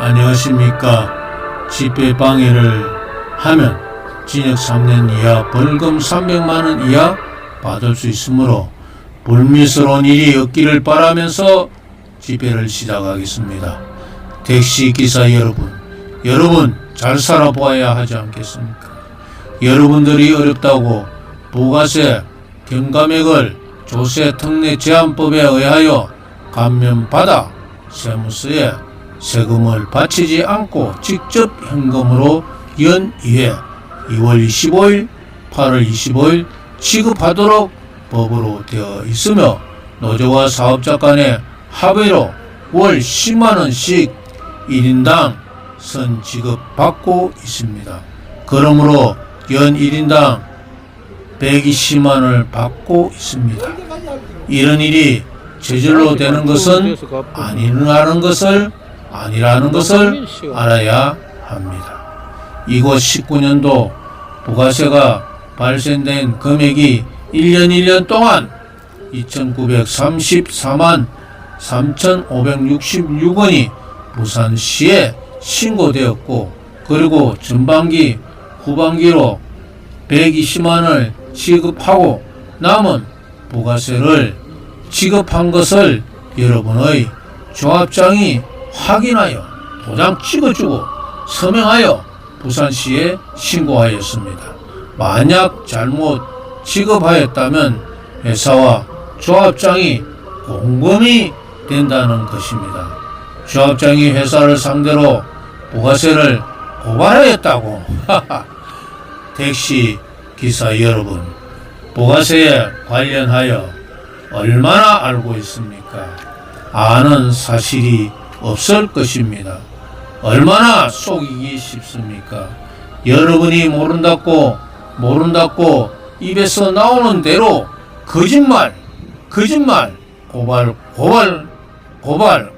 안녕하십니까. 집회 방해를 하면 징역 3년 이하 벌금 300만원 이하 받을 수 있으므로 불미스러운 일이 없기를 바라면서 집회를 시작하겠습니다. 택시 기사 여러분, 여러분 잘 살아보아야 하지 않겠습니까? 여러분들이 어렵다고 부가세 경감액을 조세 특례 제한법에 의하여 감면받아 세무서에 세금을 바치지 않고 직접 현금으로 연 2회 2월 25일, 8월 25일 지급하도록 법으로 되어 있으며 노조와 사업자 간의 합의로 월 10만원씩 1인당 선 지급받고 있습니다. 그러므로 연 1인당 120만원을 받고 있습니다. 이런 일이 저절로 되는 것은 아니라는 것을 아니라는 것을 알아야 합니다. 이곳 19년도 부가세가 발생된 금액이 1년 1년 동안 2,934만 3,566원이 부산시에 신고되었고 그리고 전반기 후반기로 120만을 지급하고 남은 부가세를 지급한 것을 여러분의 조합장이 확인하여 도장 찍어주고 서명하여 부산시에 신고하였습니다. 만약 잘못 지급하였다면 회사와 조합장이 공범이 된다는 것입니다. 조합장이 회사를 상대로 부가세를 고발하였다고. 택시 기사 여러분, 부가세에 관련하여 얼마나 알고 있습니까? 아는 사실이 없을 것입니다. 얼마나 속이기 쉽습니까? 여러분이 모른다고, 모른다고 입에서 나오는 대로 거짓말, 거짓말, 고발, 고발, 고발,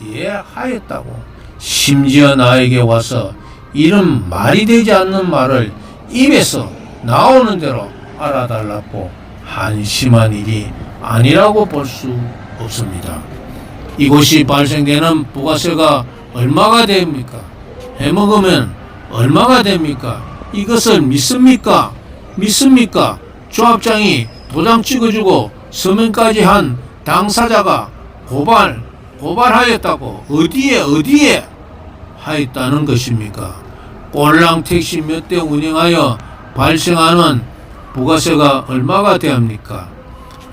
어디에 하였다고. 심지어 나에게 와서 이런 말이 되지 않는 말을 입에서 나오는 대로 알아달라고 한심한 일이 아니라고 볼 수 없습니다. 이곳이 발생되는 부가세가 얼마가 됩니까? 해먹으면 얼마가 됩니까? 이것을 믿습니까? 믿습니까? 조합장이 도장 찍어주고 서명까지 한 당사자가 고발, 고발하였다고 어디에 어디에 하였다는 것입니까? 꼴랑 택시 몇 대 운행하여 발생하는 부가세가 얼마가 됩니까?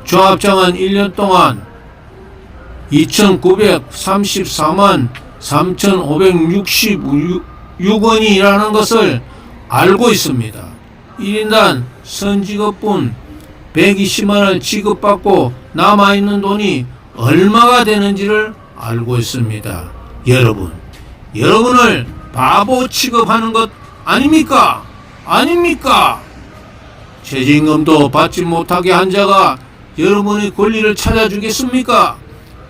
조합장은 1년 동안 2,934만 3,566원이라는 것을 알고 있습니다. 1인당 선지급분 120만원 지급받고 남아있는 돈이 얼마가 되는지를 알고 있습니다. 여러분, 여러분을 바보 취급하는 것 아닙니까? 아닙니까? 최저임금도 받지 못하게 한 자가 여러분의 권리를 찾아주겠습니까?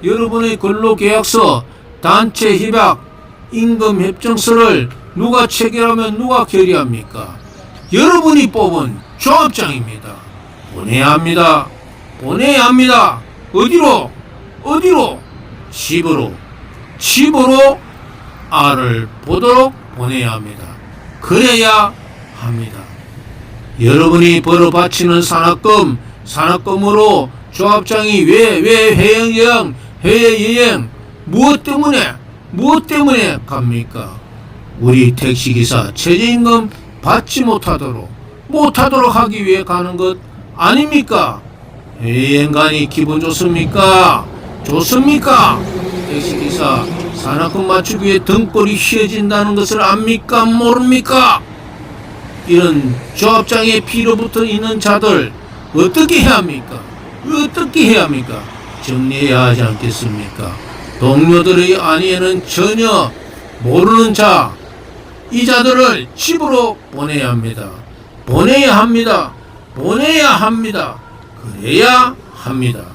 여러분의 근로계약서, 단체 협약, 임금 협정서를 누가 체결하면 누가 결의합니까? 여러분이 뽑은 조합장입니다. 보내야 합니다. 보내야 합니다. 어디로? 어디로? 집으로. 집으로 알을 보도록 보내야 합니다. 그래야 합니다. 여러분이 벌어 바치는 산악금, 산악금으로 조합장이 왜, 왜 해양여행, 해외 여행, 무엇 때문에, 무엇 때문에 갑니까? 우리 택시기사 최저임금 받지 못하도록, 못하도록 하기 위해 가는 것 아닙니까? 해외여행 가니 기분 좋습니까? 좋습니까? 택시기사 산악금 맞추기 위해 등골이 휘어진다는 것을 압니까? 모릅니까? 이런 피로 붙어 있는 자들 어떻게 해야 합니까? 어떻게 해야 합니까? 정리해야 하지 않겠습니까? 동료들의 안위에는 전혀 모르는 자, 이 자들을 집으로 보내야 합니다. 보내야 합니다. 보내야 합니다. 그래야 합니다.